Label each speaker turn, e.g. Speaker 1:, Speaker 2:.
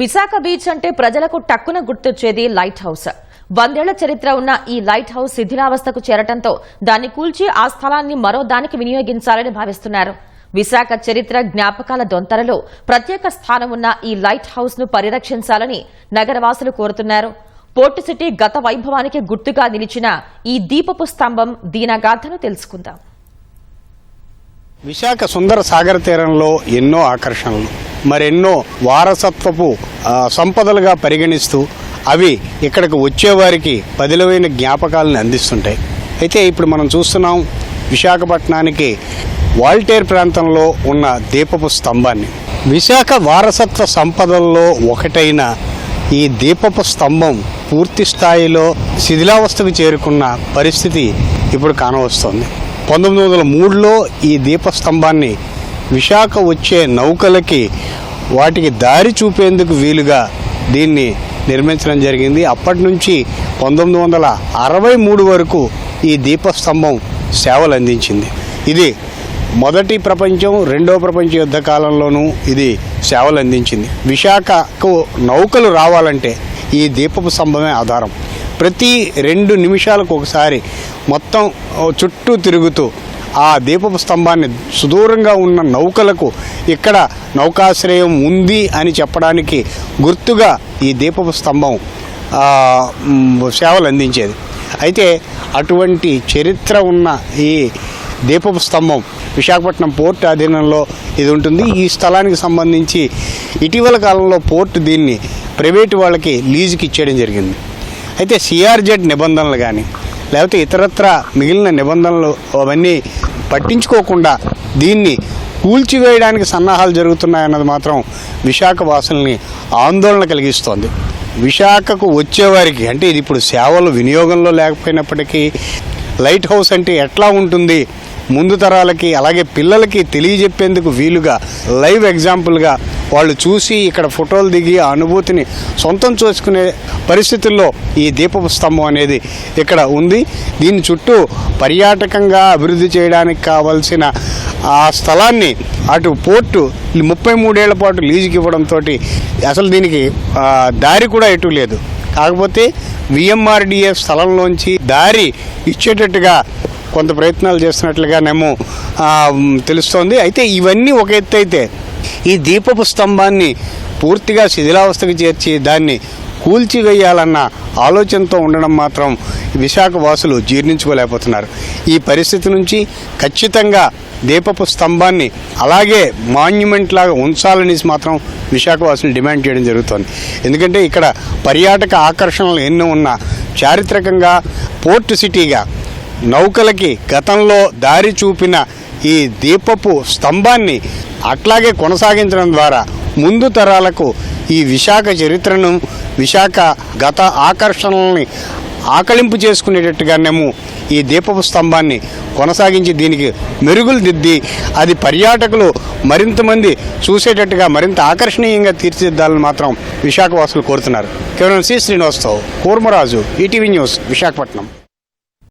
Speaker 1: Visakha beach అంటే ప్రజలకు టక్కున గుర్తొచ్చేది లైట్ హౌస్. వందేళ్ళ చరిత్ర ఉన్న ఈ లైట్ హౌస్ శిథిలావస్థకు చేరటంతో దాన్ని కూల్చి ఆ స్థలాన్ని మరో దానికి వినియోగించాలని భావిస్తున్నారు. విశాఖ చరిత్ర జ్ఞాపకాల దొంతరలో ప్రత్యేక స్థానం ఉన్న ఈ లైట్ హౌస్ను పరిరక్షించాలని నగరవాసులు కోరుతున్నారు. పోర్టు సిటీ గత వైభవానికి గుర్తుగా నిలిచిన ఈ దీపపు స్తంభం దీనగాథను తెలుసుకుందాం.
Speaker 2: విశాఖ సుందర సాగర తీరంలో ఎన్నో ఆకర్షణలు. మరెన్నో వారసత్వపు సంపదలుగా పరిగణిస్తూ అవి ఇక్కడికి వచ్చేవారికి పదిలవైన జ్ఞాపకాలను అందిస్తుంటాయి. అయితే ఇప్పుడు మనం చూస్తున్నాం విశాఖపట్నానికి వాల్టేర్ ప్రాంతంలో ఉన్న దీపపు స్తంభాన్ని. విశాఖ వారసత్వ సంపదల్లో ఒకటైన ఈ దీపపు స్తంభం పూర్తి స్థాయిలో శిథిలావస్థకు చేరుకున్న పరిస్థితి ఇప్పుడు కానవస్తోంది. పంతొమ్మిది వందల మూడులో ఈ దీపస్తంభాన్ని విశాఖ వచ్చే నౌకలకి వాటికి దారి చూపేందుకు వీలుగా దీన్ని నిర్మించడం జరిగింది. అప్పటి నుంచి పంతొమ్మిది వందల అరవై మూడు వరకు ఈ దీపస్తంభం సేవలు అందించింది ఇది మొదటి ప్రపంచం రెండో ప్రపంచ యుద్ధ కాలంలోనూ ఇది సేవలు అందించింది విశాఖకు నౌకలు రావాలంటే ఈ దీపపు స్తంభమే ఆధారం. ప్రతి రెండు నిమిషాలకు ఒకసారి మొత్తం చుట్టూ తిరుగుతూ ఆ దీపపు స్తంభాన్ని సుదూరంగా ఉన్న నౌకలకు ఇక్కడ నౌకాశ్రయం ఉంది అని చెప్పడానికి గుర్తుగా ఈ దీపపు స్తంభం సేవలు అందించేది. అయితే అటువంటి చరిత్ర ఉన్న ఈ దీపపు స్తంభం విశాఖపట్నం పోర్టు అధీనంలో ఇది ఉంటుంది. ఈ స్థలానికి సంబంధించి ఇటీవల కాలంలో పోర్టు దీన్ని ప్రైవేటు వాళ్ళకి లీజుకి ఇచ్చేయడం జరిగింది. అయితే సిఆర్జెడ్ నిబంధనలు కానీ లేకపోతే ఇతరత్ర మిగిలిన నిబంధనలు అవన్నీ పట్టించుకోకుండా దీన్ని కూల్చివేయడానికి సన్నాహాలు జరుగుతున్నాయన్నది మాత్రం విశాఖ వాసుల్ని ఆందోళన కలిగిస్తోంది. విశాఖకు వచ్చేవారికి అంటే ఇది ఇప్పుడు సేవలు వినియోగంలో లేకపోయినప్పటికీ లైట్ హౌస్ అంటే ఎట్లా ఉంటుంది? ముందు తరాలకి అలాగే పిల్లలకి తెలియజెప్పేందుకు వీలుగా లైవ్ ఎగ్జాంపుల్గా వాళ్ళు చూసి ఇక్కడ ఫోటోలు దిగి ఆ అనుభూతిని సొంతం చేసుకునే పరిస్థితుల్లో ఈ దీపపు స్తంభం అనేది ఇక్కడ ఉంది. దీని చుట్టూ పర్యాటకంగా అభివృద్ధి చేయడానికి కావలసిన ఆ స్థలాన్ని అటు పోర్టు ముప్పై మూడేళ్ళ పాటు లీజుకి ఇవ్వడంతో అసలు దీనికి దారి కూడా ఎటు లేదు. కాకపోతే విఎంఆర్డిఏ స్థలంలోంచి దారి ఇచ్చేటట్టుగా కొంత ప్రయత్నాలు చేస్తున్నట్లుగానేమో తెలుస్తోంది. అయితే ఇవన్నీ ఒక ఎత్తు అయితే ఈ దీపపు స్తంభాన్ని పూర్తిగా శిథిలావస్థకు చేర్చి దాన్ని కూల్చివేయాలన్న ఆలోచనతో ఉండడం మాత్రం విశాఖ వాసులు జీర్ణించుకోలేకపోతున్నారు. ఈ పరిస్థితి నుంచి ఖచ్చితంగా దీపపు స్తంభాన్ని అలాగే మాన్యుమెంట్ లాగా ఉంచాలని మాత్రం విశాఖవాసులు డిమాండ్ చేయడం జరుగుతోంది. ఎందుకంటే ఇక్కడ పర్యాటక ఆకర్షణలు ఎన్నో ఉన్నా చారిత్రకంగా పోర్ట్ సిటీగా నౌకలకి గతంలో దారి చూపిన ఈ దీపపు స్తంభాన్ని అట్లాగే కొనసాగించడం ద్వారా ముందు తరాలకు ఈ విశాఖ చరిత్రను విశాఖ గత ఆకర్షణల్ని ఆకలింపు చేసుకునేటట్టుగానేమో ఈ దీపపు స్తంభాన్ని కొనసాగించి దీనికి మెరుగులు దిద్ది అది పర్యాటకులు మరింత మంది చూసేటట్టుగా మరింత ఆకర్షణీయంగా తీర్చిదిద్దాలని మాత్రం విశాఖవాసులు కోరుతున్నారు. కేవలం C Srinivasarao Kurmaraju ETV news Visakhapatnam.